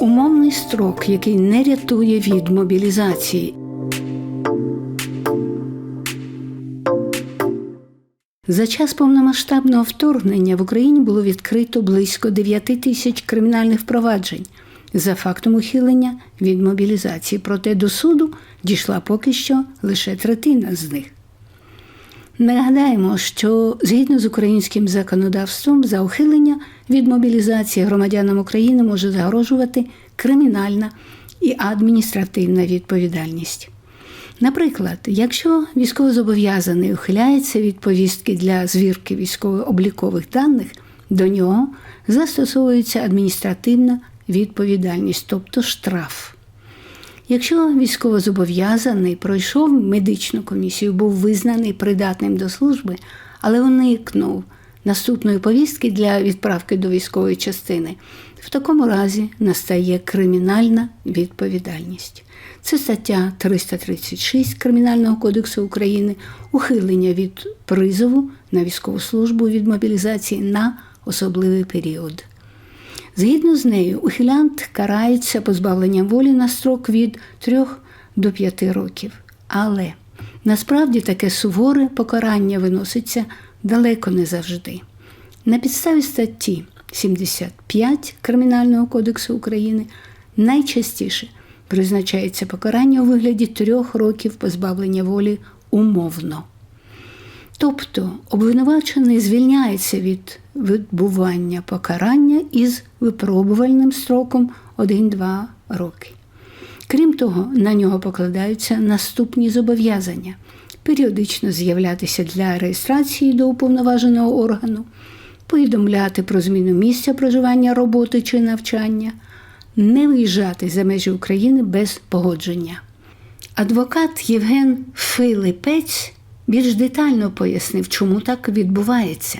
Умовний строк, який не рятує від мобілізації. За час повномасштабного вторгнення в Україні було відкрито близько 9 тисяч кримінальних впроваджень за фактом ухилення від мобілізації. Проте до суду дійшла поки що лише третина з них. Нагадаємо, що згідно з українським законодавством за ухилення від мобілізації громадянам України може загрожувати кримінальна і адміністративна відповідальність. Наприклад, якщо військовозобов'язаний ухиляється від повістки для звірки військово-облікових даних, до нього застосовується адміністративна відповідальність, тобто штраф. Якщо військовозобов'язаний пройшов медичну комісію, був визнаний придатним до служби, але уникнув наступної повістки для відправки до військової частини, в такому разі настає кримінальна відповідальність. Це стаття 336 Кримінального кодексу України, ухилення від призову на військову службу від мобілізації на особливий період. Згідно з нею, ухилянт карається позбавленням волі на строк від 3 до 5 років. Але насправді таке суворе покарання виноситься далеко не завжди. На підставі статті 75 Кримінального кодексу України найчастіше призначається покарання у вигляді трьох років позбавлення волі умовно. Тобто обвинувачений звільняється від відбування покарання із випробувальним строком 1-2 роки. Крім того, на нього покладаються наступні зобов'язання: періодично з'являтися для реєстрації до уповноваженого органу, повідомляти про зміну місця проживання роботи чи навчання, не виїжджати за межі України без погодження. Адвокат Євген Филипець більш детально пояснив, чому так відбувається.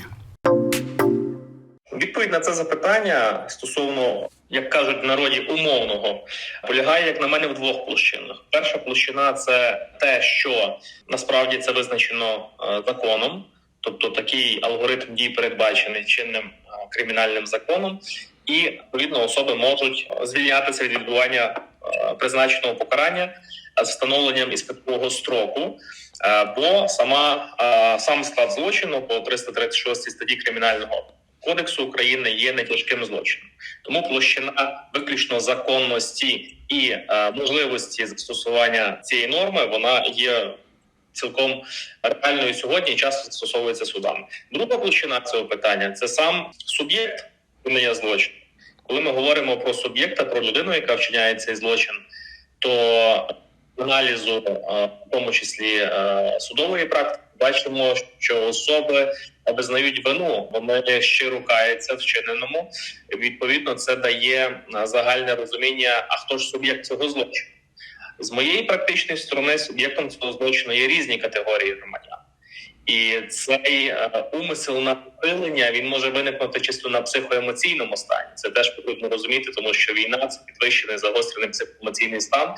Відповідь на це запитання стосовно, як кажуть в народі, умовного полягає, як на мене, в двох площинах. Перша площина це те, що насправді це визначено е, законом, тобто такий алгоритм дій передбачений чинним е, кримінальним законом, і відповідно особи можуть звільнятися від відбування е, призначеного покарання з встановленням іспитового строку. Бо сама сам склад злочину по 336 статті кримінального кодексу України є нетяжким злочином, тому площина виключно законності і е, можливості застосування цієї норми вона є цілком реальною сьогодні часто застосовується судами. Друга площина цього питання це сам суб'єкт вчинення злочину. Коли ми говоримо про суб'єкта, про людину, яка вчиняє цей злочин, то аналізу, в тому числі е, судової практики, бачимо, що особи визнають вину, вони щиро каються вчиненому. Відповідно, це дає загальне розуміння, а хто ж суб'єкт цього злочину. З моєї практичної сторони суб'єктом цього злочину є різні категорії громадян. І цей умисел на ухилення він може виникнути чисто на психоемоційному стані. Це теж потрібно розуміти, тому що війна це підвищений загострений психоемоційний стан,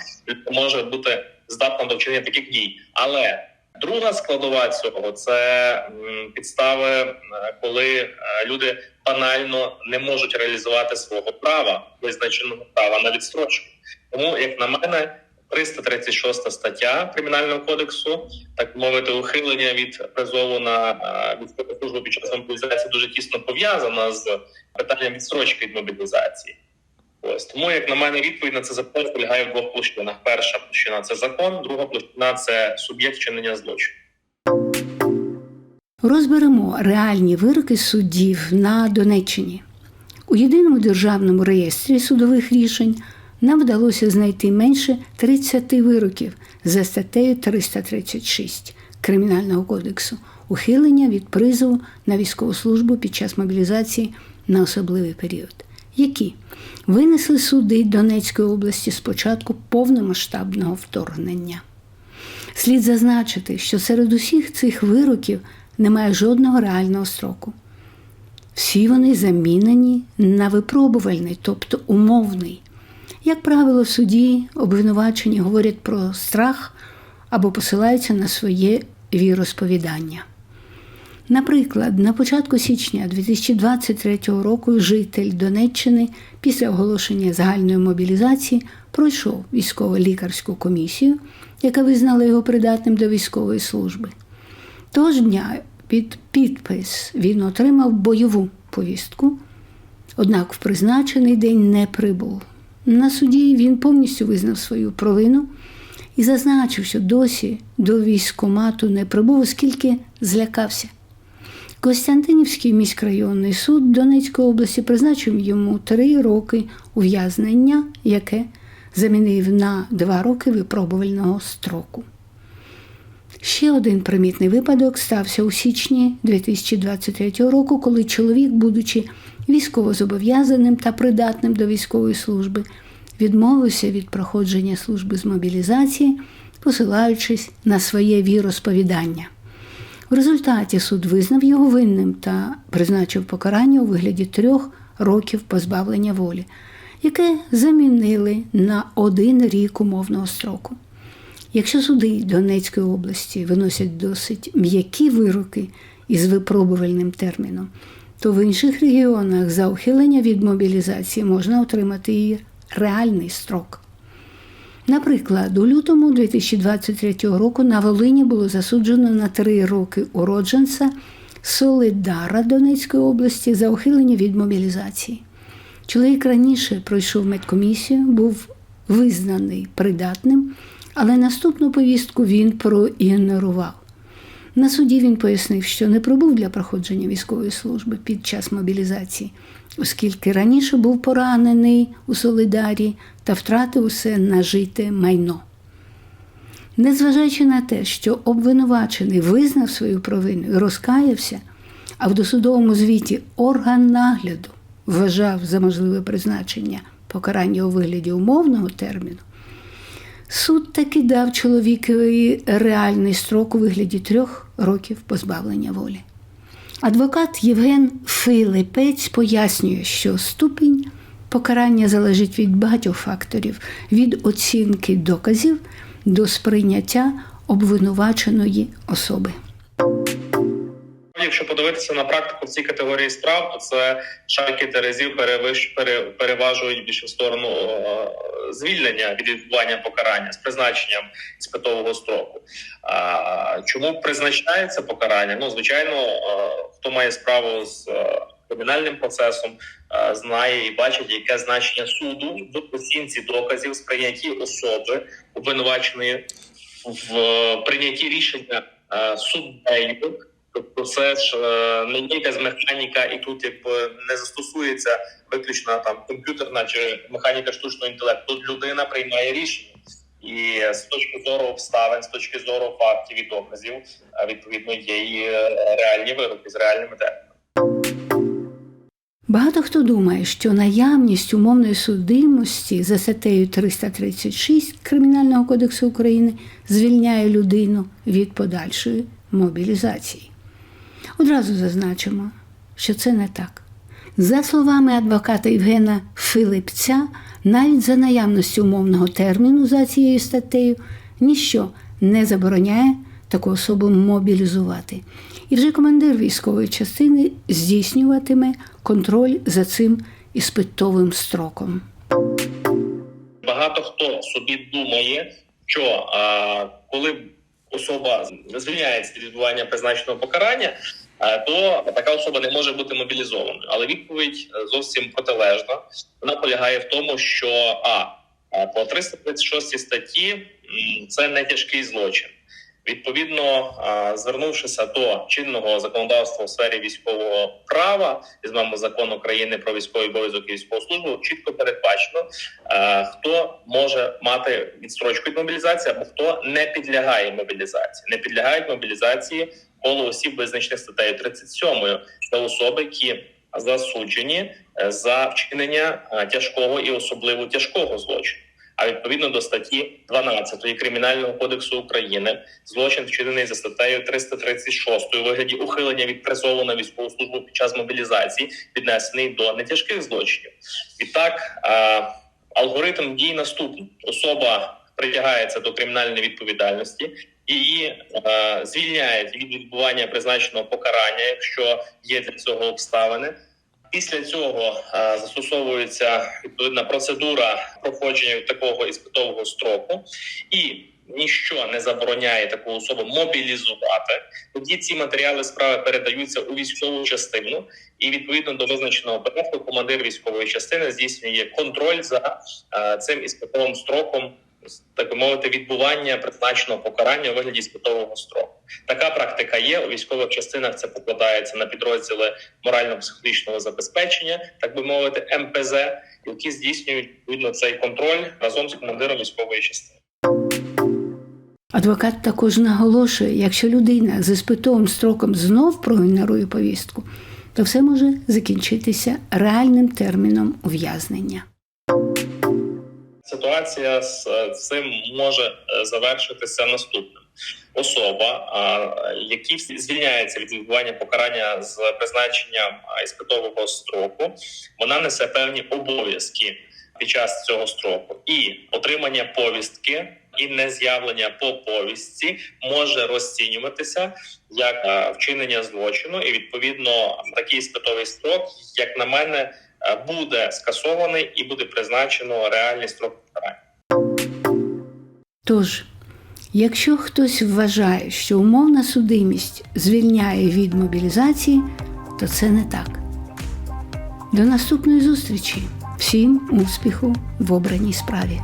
може бути здатна до вчинення таких дій. Але друга складова цього це підстави, коли люди банально не можуть реалізувати свого права, визначеного права на відстрочку. Тому, як на мене. 336 стаття кримінального кодексу, так мовити, ухилення від призову на військову службу під час мобілізації дуже тісно пов'язана з питанням відстрочки від мобілізації. Ось тому, як на мене, відповідь на це запитання полягає в двох площинах. Перша площина це закон, друга площина це суб'єкт вчинення злочину. Розберемо реальні вироки суддів на Донеччині. У єдиному державному реєстрі судових рішень нам вдалося знайти менше 30 вироків за статтею 336 Кримінального кодексу ухилення від призову на військову службу під час мобілізації на особливий період, які винесли суди Донецької області з початку повномасштабного вторгнення. Слід зазначити, що серед усіх цих вироків немає жодного реального строку. Всі вони замінені на випробувальний, тобто умовний. Як правило, в суді обвинувачені говорять про страх або посилаються на своє віросповідання. Наприклад, на початку січня 2023 року житель Донеччини після оголошення загальної мобілізації пройшов військово-лікарську комісію, яка визнала його придатним до військової служби. Того ж дня під підпис він отримав бойову повістку, однак в призначений день не прибув. На суді він повністю визнав свою провину і зазначив, що досі до військкомату не прибув, оскільки злякався. Костянтинівський міськрайонний суд Донецької області призначив йому три роки ув'язнення, яке замінив на два роки випробувального строку. Ще один примітний випадок стався у січні 2023 року, коли чоловік, будучи військовозобов'язаним та придатним до військової служби, відмовився від проходження служби з мобілізації, посилаючись на своє віросповідання. В результаті суд визнав його винним та призначив покарання у вигляді трьох років позбавлення волі, яке замінили на один рік умовного строку. Якщо суди Донецької області виносять досить м'які вироки із випробувальним терміном, то в інших регіонах за ухилення від мобілізації можна отримати і реальний строк. Наприклад, у лютому 2023 року на Волині було засуджено на три роки уродженця Солидара Донецької області за ухилення від мобілізації. Чоловік раніше пройшов медкомісію, був визнаний придатним, але наступну повістку він проігнорував. На суді він пояснив, що не пробув для проходження військової служби під час мобілізації, оскільки раніше був поранений у Солидарі та втратив усе нажите майно. Незважаючи на те, що обвинувачений визнав свою провину і розкаявся, а в досудовому звіті орган нагляду вважав за можливе призначення покарання у вигляді умовного терміну, суд таки дав чоловікові реальний строк у вигляді трьох років позбавлення волі. Адвокат Євген Филипець пояснює, що ступінь покарання залежить від багатьох факторів, від оцінки доказів до сприйняття обвинуваченої особи. Якщо подивитися на практику в цій категорії справ, то це шальки терезів перевищ пере, переважують більше в сторону е, звільнення від відбування покарання з призначенням іспитового строку. Чому призначається покарання? Ну звичайно, е, хто має справу з е, кримінальним процесом, знає і бачить, яке значення суду в оцінці доказів сприйнятті особи обвинуваченої в прийнятті рішення суддею. Тобто, це ж е, не якась механіка, і тут якби не застосується виключно там комп'ютерна чи механіка штучного інтелекту. Тут людина приймає рішення, і з точки зору обставин, з точки зору фактів і доказів, е, відповідно є і е, реальні вироки з реальними термінами. Багато хто думає, що наявність умовної судимості за статтею 336 Кримінального кодексу України звільняє людину від подальшої мобілізації. Одразу зазначимо, що це не так. За словами адвоката Євгена Филипця, навіть за наявності умовного терміну за цією статтею ніщо не забороняє таку особу мобілізувати. І вже командир військової частини здійснюватиме контроль за цим іспитовим строком. Багато хто собі думає, що а, коли особа звільняється від відбування призначеного покарання, а, то така особа не може бути мобілізованою. Але відповідь е, зовсім протилежна. Вона полягає в тому, що а а, по 336 статті це не тяжкий злочин. Відповідно, звернувшися до чинного законодавства у сфері військового права, візьмемо закон України про військовий обов'язок і військову службу, чітко передбачено, хто може мати відстрочку від мобілізації, або хто не підлягає мобілізації. Не підлягають мобілізації коло осіб, визначених статтею 37, це особи, які засуджені е, за вчинення тяжкого і особливо тяжкого злочину. А відповідно до статті 12 Кримінального кодексу України злочин вчинений за статтею 336 у вигляді ухилення від призову на військову службу під час мобілізації віднесений до нетяжких злочинів. Відтак алгоритм дій наступний: особа притягається до кримінальної відповідальності, її е, звільняють від відбування призначеного покарання, якщо є для цього обставини. Після цього е, застосовується відповідна процедура проходження такого іспитового строку, і ніщо не забороняє таку особу мобілізувати. Тоді ці матеріали справи передаються у військову частину, і відповідно до визначеного порядку командир військової частини здійснює контроль за е, цим іспитовим строком, так би мовити, відбування призначеного покарання у вигляді іспитового строку. Така практика є у військових частинах. Це покладається на підрозділи морально-психологічного забезпечення, так би мовити, МПЗ, які здійснюють відповідно цей контроль разом з командиром військової частини. Адвокат також наголошує, якщо людина з іспитовим строком знов проігнорує повістку, то все може закінчитися реальним терміном ув'язнення. Ситуація з е, цим може е, завершитися наступним. Особа, який звільняється від відбування покарання з призначенням іспитового строку, вона несе певні обов'язки під час цього строку, і отримання повістки і нез'явлення по повістці може розцінюватися як вчинення злочину, і відповідно такий іспитовий строк, як на мене, буде скасований і буде призначено реальний строк покарання. Тож, якщо хтось вважає, що умовна судимість звільняє від мобілізації, то це не так. До наступної зустрічі! Всім успіху в обраній справі!